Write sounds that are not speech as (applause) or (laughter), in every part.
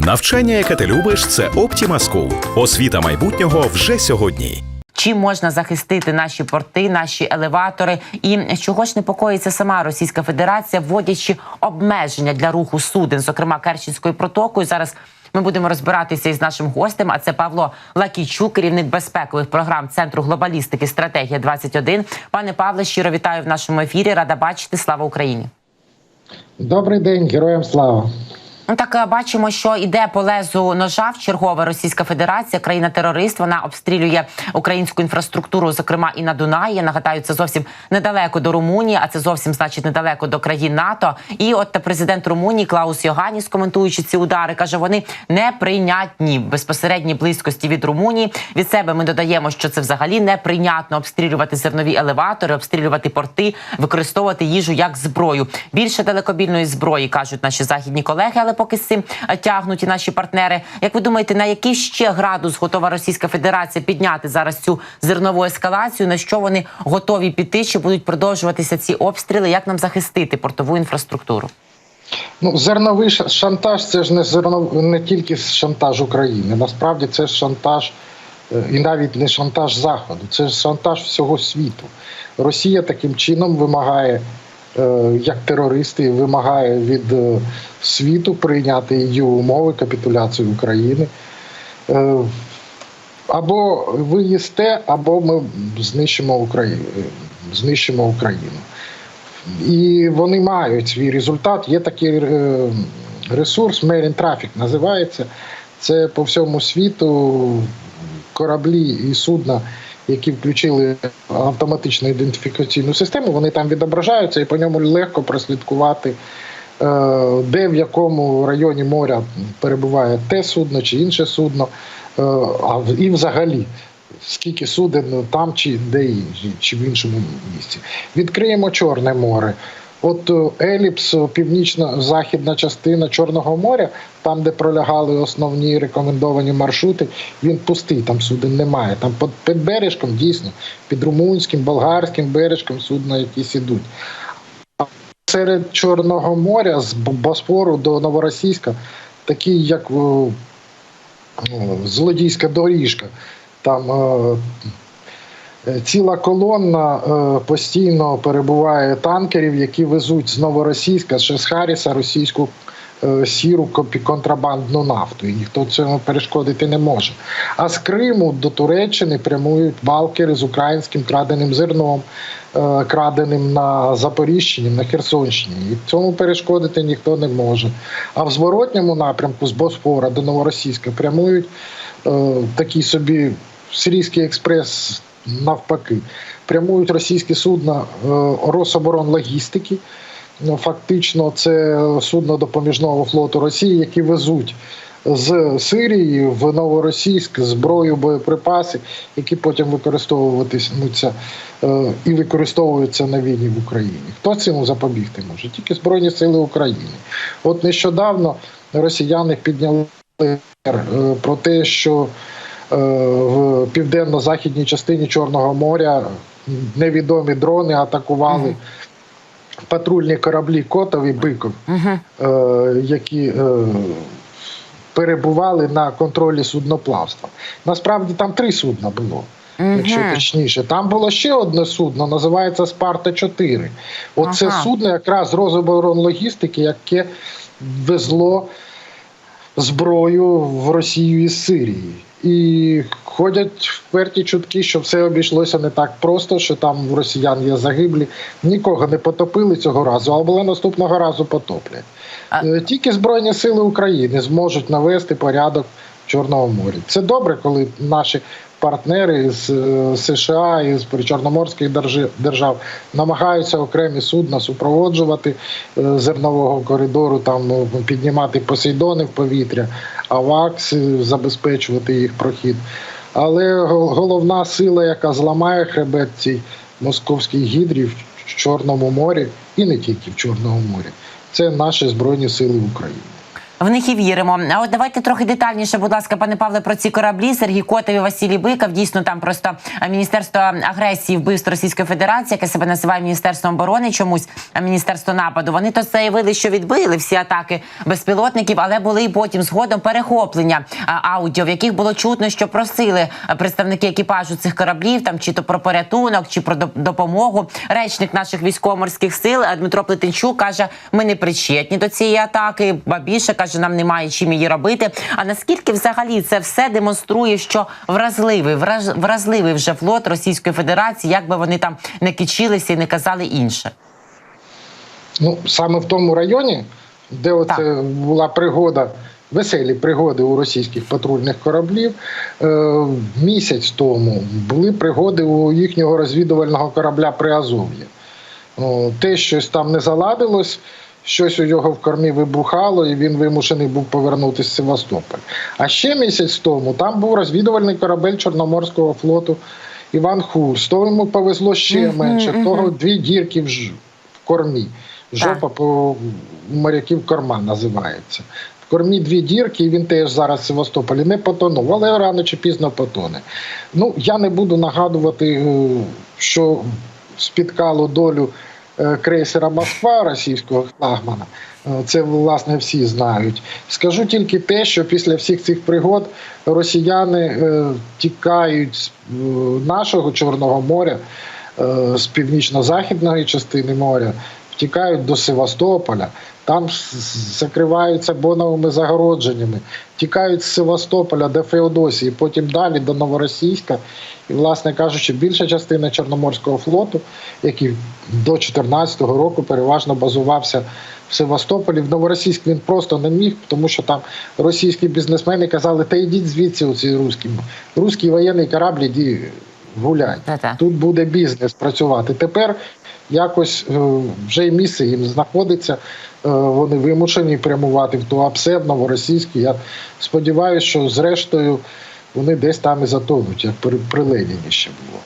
Навчання, яке ти любиш, це Optima School. Освіта майбутнього вже сьогодні. Чим можна захистити наші порти, наші елеватори, і чого ж непокоїться сама Російська Федерація, вводячи обмеження для руху суден, зокрема Керченською протокою. Зараз ми будемо розбиратися із нашим гостем. А це Павло Лакійчук, керівник безпекових програм Центру глобалістики Стратегія 21 Пане Павле, щиро вітаю в нашому ефірі. Рада бачити. Слава Україні. Добрий день, героям слава. Ну так е, бачимо, що іде по лезу ножа в чергове Російська Федерація, країна-терорист. Вона обстрілює українську інфраструктуру, зокрема і на Дунаї. Я Нагадаю, це зовсім недалеко до Румунії, а це зовсім значить недалеко до країн НАТО. І от президент Румунії Клаус Йоганіс, коментуючи ці удари, каже: вони неприйнятні в безпосередній близькості від Румунії. Від себе ми додаємо, що це взагалі неприйнятно обстрілювати зернові елеватори, обстрілювати порти, використовувати їжу як зброю. Більше далекобільної зброї кажуть наші західні колеги, але поки з цим е, тягнуть і наші партнери. Як ви думаєте, на який ще градус готова Російська Федерація підняти зараз цю зернову ескалацію? На що вони готові піти? Чи будуть продовжуватися ці обстріли? Як нам захистити портову інфраструктуру? Ну, зерновий шантаж це ж не зернов... не тільки шантаж України. Насправді це ж шантаж, е, і навіть не шантаж Заходу, це ж шантаж всього світу. Росія таким чином вимагає, як терористи, вимагає від е, світу прийняти її умови капітуляції України. Е, Або ви їсте, або ми знищимо Україну. Знищимо Україну. І вони мають свій результат. Є такий е, ресурс, Marine Traffic називається. Це по всьому світу кораблі і судна, які включили автоматичну ідентифікаційну систему, вони там відображаються і по ньому легко прослідкувати, е, де в якому районі моря перебуває те судно чи інше судно, е, і взагалі скільки суден там чи де інші, чи в іншому місці. Відкриємо Чорне море. От е, еліпс, е, північно-західна частина Чорного моря, там, де пролягали основні рекомендовані маршрути, він пустий, там суден немає. Там під, бережком дійсно, під румунським, болгарським бережком судна якісь ідуть. А серед Чорного моря з Босфору до Новоросійська, такий як о, ну, злодійська доріжка. Там е, е, ціла колонна е, постійно перебуває танкерів, які везуть з Новоросійська, з Харіса російську е, сіру контрабандну нафту. І ніхто цьому перешкодити не може. А з Криму до Туреччини прямують балкери з українським краденим зерном, е, краденим на Запоріжчині, на Херсонщині. І цьому перешкодити ніхто не може. А в зворотньому напрямку з Босфора до Новоросійська прямують е, такий собі Сирійський експрес навпаки. Прямують російські судна е, Рособоронлогістики. Ну, Фактично, це судно допоміжного флоту Росії, які везуть з Сирії в Новоросійськ зброю, боєприпаси, які потім використовуватимуться е, і використовуються на війні в Україні. Хто цьому запобігти може? Тільки Збройні Сили України. От нещодавно росіяни підняли е, про те, що в південно-західній частині Чорного моря невідомі дрони атакували патрульні кораблі Котов і Биков, е, які е, перебували на контролі судноплавства. Насправді там три судна було. Якщо точніше, там було ще одне судно, називається Спарта 4 Оце Ага. судно якраз з розоборонлогістики, яке везло зброю в Росію із Сирії. І ходять вперті чутки, що все обійшлося не так просто, що там в росіян є загиблі. Нікого не потопили цього разу, але наступного разу потоплять. А- Е, Тільки Збройні Сили України зможуть навести порядок в Чорному морі. Це добре, коли наші партнери з е, США і з причорноморських держав намагаються окремі судна супроводжувати е, зернового коридору, там е, піднімати посейдони в повітря, авакс забезпечувати їх прохід. Але головна сила, яка зламає хребет цій московській гідрі в Чорному морі, і не тільки в Чорному морі, це наші Збройні Сили України. В них і віримо. А от давайте трохи детальніше, будь ласка, пане Павле, про ці кораблі. Сергій Котов і Василій Биков. Дійсно, там просто міністерство агресії вбивств Російської Федерації, яке себе називає міністерством оборони, чомусь а міністерство нападу. Вони то заявили, що відбили всі атаки безпілотників, але були і потім згодом перехоплення аудіо, в яких було чутно, що просили представники екіпажу цих кораблів, там чи то про порятунок, чи про доп- допомогу. Речник наших військово-морських сил Дмитро Плетенчук каже: ми не причетні до цієї атаки. Ба більше каже, нам немає чим її робити. А наскільки взагалі це все демонструє, що вразливий, враж, вразливий вже флот Російської Федерації, як би вони там не кичилися і не казали інше. Ну, саме в тому районі, де оце була пригода, веселі пригоди у російських патрульних кораблів, е, місяць тому були пригоди у їхнього розвідувального корабля при Азов'ї. Те, щось там не заладилось, щось у його в кормі вибухало, і він вимушений був повернутися в Севастополь. А ще місяць тому там був розвідувальний корабель Чорноморського флоту Іван Хурс. То йому повезло ще Мгм, менше, мгм. того дві дірки в, кормі. Жопа по моряків корма називається. В кормі дві дірки, і він теж зараз в Севастополі не потонув, але рано чи пізно потоне. Ну, я не буду нагадувати, е, що спіткало долю крейсера Москва російського флагмана. Е, Це власне всі знають. Скажу тільки те, що після всіх цих пригод росіяни е, тікають з е, нашого Чорного моря, е, з північно-західної частини моря, втікають до Севастополя. Там закриваються боновими загородженнями, тікають з Севастополя до Феодосії, потім далі до Новоросійська. І, власне кажучи, більша частина Чорноморського флоту, який до 2014 року переважно базувався в Севастополі, в Новоросійськ він просто не міг, тому що там російські бізнесмени казали, та йдіть звідси оці русські. Русський воєнний корабль, іди Тут буде бізнес працювати. Тепер якось е, вже і місце їм знаходиться. Е, Вони вимушені прямувати в Туапсе, в новоросійський. Я сподіваюся, що зрештою вони десь там і затонуть, як при, при Леніні ще було.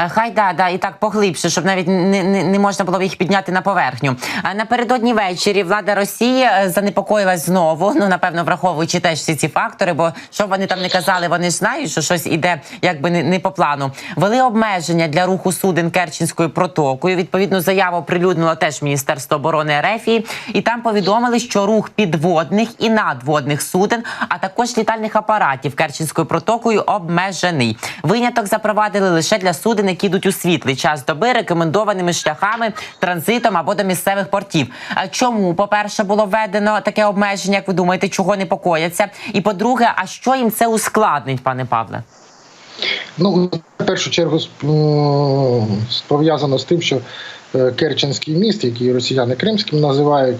Е, Хай да, да, і так поглибше, щоб навіть не, не, не можна було їх підняти на поверхню. А напередодні ввечері влада Росії е, занепокоїлась знову. Ну напевно, враховуючи теж всі ці фактори, бо що вони там не казали, вони ж знають, що щось іде якби не, не по плану. Вели обмеження для руху суден Керченською протокою. Відповідну заяву оприлюднило теж Міністерство оборони РФ. І там повідомили, що рух підводних і надводних суден, а також літальних апаратів Керченською протокою обмежений. Виняток запровадили лише для суден, які йдуть у світлий час доби, рекомендованими шляхами, транзитом або до місцевих портів. А чому, по-перше, було введено таке обмеження? Як ви думаєте, чого непокояться? І по-друге, а що їм це ускладнить, пане Павле? Ну, в першу чергу сп- пов'язано з тим, що е, Керченський міст, який росіяни Кримським називають,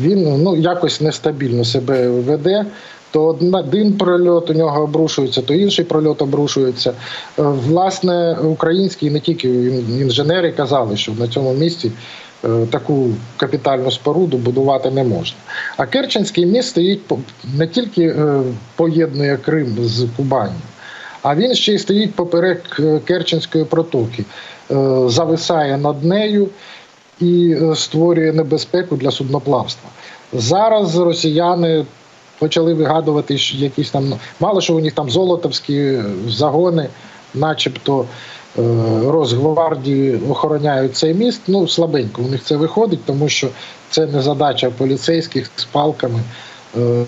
він ну, якось нестабільно себе веде. То один прольот у нього обрушується, то інший прольот обрушується. Е, Власне, українські, не тільки інженери казали, що на цьому місці е, таку капітальну споруду будувати не можна. А Керченський міст стоїть не тільки е, поєднує Крим з Кубанью, а він ще й стоїть поперек Керченської протоки, зависає над нею і створює небезпеку для судноплавства. Зараз росіяни почали вигадувати якісь там, мало що у них там золотовські загони, начебто е, Росгвардії охороняють цей міст. Ну, слабенько у них це виходить, тому що це не задача поліцейських з палками. е,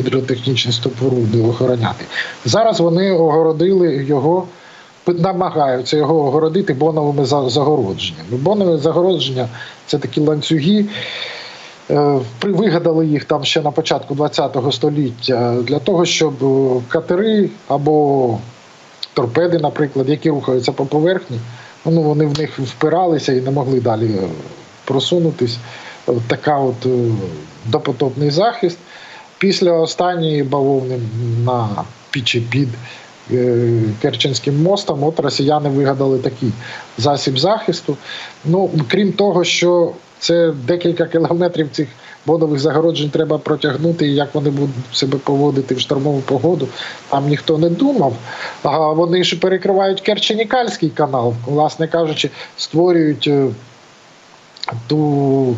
Гідротехнічні стопоруди охороняти. Зараз вони огородили його, намагаються його огородити боновими загородженнями. Бонові загородження це такі ланцюги. Е, при- Вигадали їх там ще на початку ХХ століття для того, щоб е, катери або торпеди, наприклад, які рухаються по поверхні, ну, вони в них впиралися і не могли далі е, просунутись. Така от допотопний захист. Після останньої бавовни на пічі під Керченським мостом, от росіяни вигадали такий засіб захисту. Ну, крім того, що це декілька кілометрів цих бодових загороджень треба протягнути, і як вони будуть себе поводити в штормову погоду, там ніхто не думав. А вони ж перекривають Керченікальський канал, власне кажучи, створюють е, ту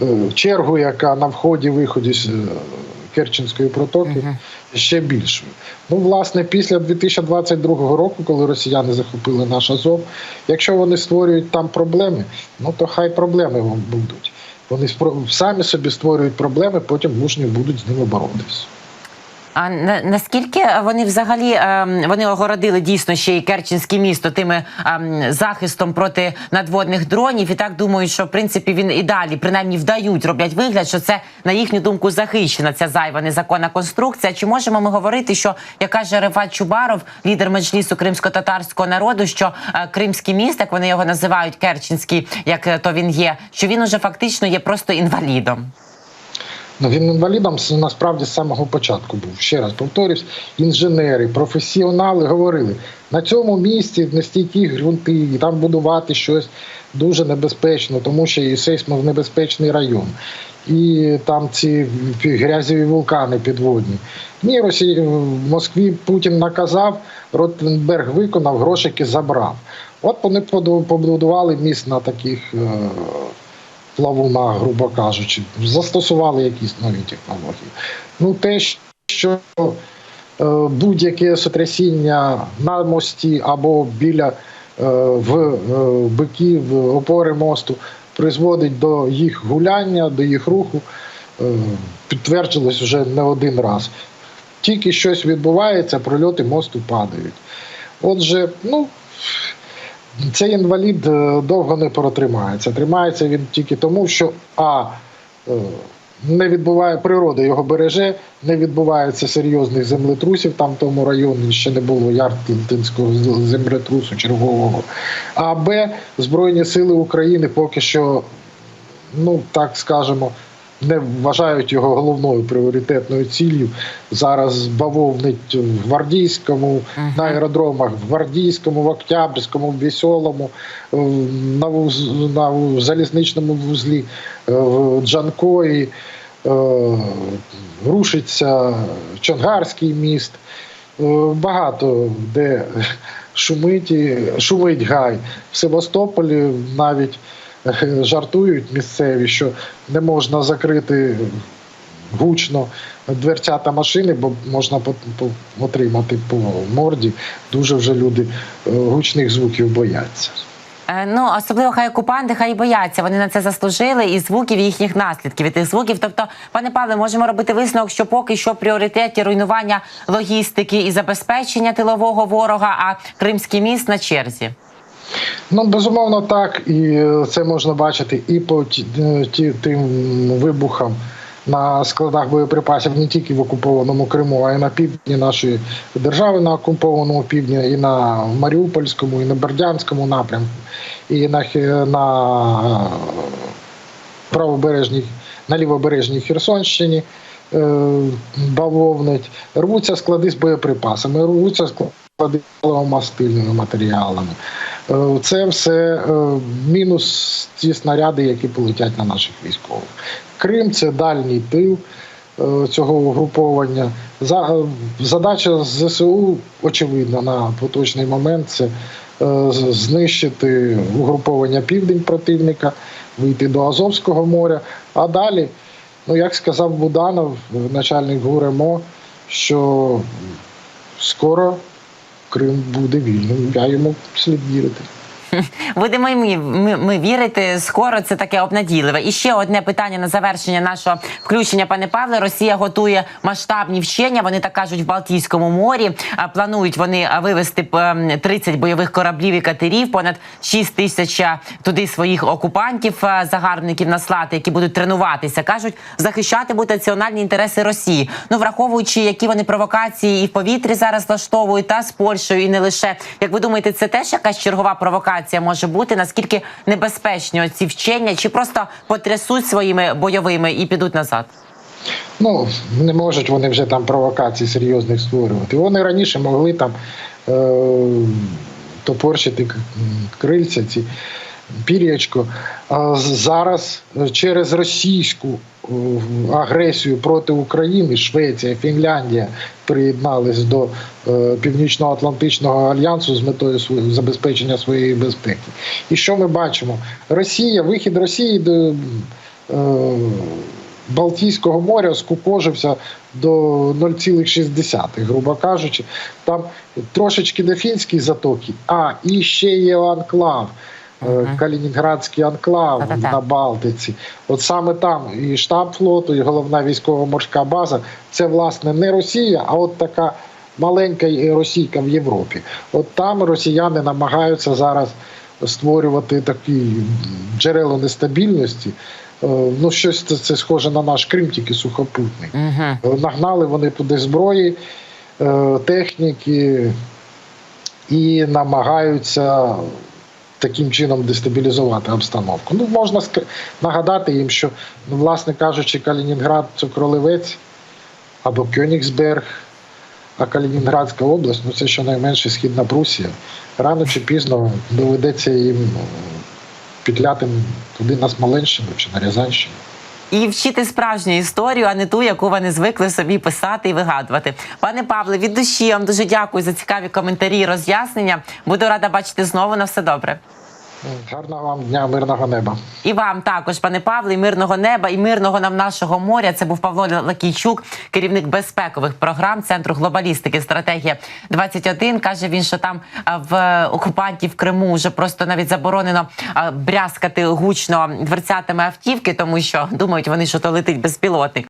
е, чергу, яка на вході-виході з протоки Керченської протоки ще більшою. Ну, власне, після 2022 року, коли росіяни захопили наш Азов, якщо вони створюють там проблеми, ну то хай проблеми вам будуть. Вони самі собі створюють проблеми, потім мужні будуть з ними боротися. А на, наскільки вони взагалі ем, вони огородили дійсно ще й Керченське місто тими ем, захистом проти надводних дронів? І так думають, що в принципі він і далі принаймні вдають, роблять вигляд, що це на їхню думку захищена ця зайва незаконна конструкція. Чи можемо ми говорити, що як каже Рефат Чубаров, лідер меджлісу кримсько-татарського народу, що е, кримський як вони його називають, Керченський, як е, то він є, що він уже фактично є просто інвалідом? Ну, він інвалідом насправді з самого початку був. Ще раз повторюсь, інженери, професіонали говорили, на цьому місці нестійкі ґрунти, і там будувати щось дуже небезпечно, тому що і сейсмонебезпечний район. І там ці грязеві вулкани підводні. Ні, Росії в Москві Путін наказав, Ротенберг виконав, грошики забрав. От вони побудували міст на таких плавунах, грубо кажучи, застосували якісь нові технології. Ну, те, що е, будь-яке сотрясіння на мості або біля е, в е, биків опори мосту призводить до їх гуляння, до їх руху, підтвердилось вже не один раз. Тільки щось відбувається, прольоти мосту падають. Отже, ну. Цей інвалід е, довго не протримається. Тримається він тільки тому, що а е, не відбуває природа його береже, не відбувається серйозних землетрусів. Там в тому районі ще не було яртинського землетрусу чергового. А Б Збройні сили України поки що, ну так скажемо, не вважають його головною пріоритетною ціллю. Зараз бавовнить в Гвардійському, на аеродромах в Гвардійському, в Октябрьському, в Веселому, на, вуз- на залізничному вузлі е, в Джанкої. е, Рушиться Чонгарський міст. Е, Багато де шумить, шумить гай. В Севастополі навіть (laughs) жартують місцеві, що не можна закрити гучно дверцята машини, бо можна отримати по морді. Дуже вже люди е, гучних звуків бояться. Е, Ну, особливо хай окупанти, хай бояться. Вони на це заслужили і звуків і їхніх наслідків і тих звуків. Тобто, пане Павле, можемо робити висновок, що поки що пріоритеті руйнування логістики і забезпечення тилового ворога, а Кримський міст на черзі. Ну, безумовно, так, і е, це можна бачити і по ті, е, тим вибухам на складах боєприпасів не тільки в окупованому Криму, а й на півдні нашої держави, на окупованому півдні, і на Маріупольському, і на Бердянському напрямку, і на, на правобережній, на лівобережній Херсонщині. е, Бавовнить, рвуться склади з боєприпасами, рвуться склади з мастильними матеріалами. Е, Це все е, мінус ті снаряди, які полетять на наших військових. Крим це дальній тил е, цього угруповання. Задача ЗСУ очевидна на поточний момент це знищити угруповання південь противника, вийти до Азовського моря. А далі, ну як сказав Буданов, начальник ГУРМО, що скоро Крим буде вільним. Я йому слід вірити. (laughs) Будемо ми, ми, ми вірити скоро. Це таке обнадійливе. І ще одне питання на завершення нашого включення, пане Павле. Росія готує масштабні вчення. Вони так кажуть в Балтійському морі. Планують вони вивести ем, 30 бойових кораблів і катерів, понад 6 тисяч туди своїх окупантів, загарбників наслати, які будуть тренуватися. кажуть, захищатимуть національні інтереси Росії. Ну враховуючи, які вони провокації і в повітрі зараз влаштовують, та з Польщею, і не лише. Як ви думаєте, це теж якась чергова провокація може бути? Наскільки небезпечні ці вчення, чи просто потрясуть своїми бойовими і підуть назад? Ну, не можуть вони вже там провокацій серйозних створювати. Вони раніше могли там е- топорщити крильця, ці пір'ячко. А зараз через російську агресію проти України Швеція, Фінляндія приєднались до е, Північно-Атлантичного альянсу з метою забезпечення своєї безпеки. І що ми бачимо? Росія, вихід Росії до. Е- Балтійського моря скукожився до 0,6, грубо кажучи. Там трошечки до фінської затоки, а і ще є анклав. Е. Калінінградський анклав Та-та-та. на Балтиці. От саме там і штаб флоту, і головна військово-морська база це власне не Росія, а от така маленька Російка в Європі. От там росіяни намагаються зараз створювати такі джерела нестабільності. Е, Ну, щось це, це схоже на наш Крим, тільки сухопутний. Угу. Нагнали вони туди зброї, техніки і намагаються таким чином дестабілізувати обстановку. Ну, можна нагадати їм, що, ну, власне кажучи, Калінінград це кролевець або Кьонігсберг, а Калінінградська область ну, це щонайменше східна Прусія. Рано чи пізно доведеться їм підляти туди на Смоленщину чи на Рязанщину. І вчити справжню історію, а не ту, яку вони звикли собі писати і вигадувати. Пане Павле, від душі вам дуже дякую за цікаві коментарі і роз'яснення. Буду рада бачити знову на все добре. Гарного вам дня, мирного неба. І вам також, пане Павле, і мирного неба і мирного нам нашого моря. Це був Павло Лакійчук, керівник безпекових програм Центру глобалістики. Стратегія 21 каже він, що там в окупантів в Криму вже просто навіть заборонено брязкати гучно дверцятами автівки, тому що думають вони, що то летить безпілотник.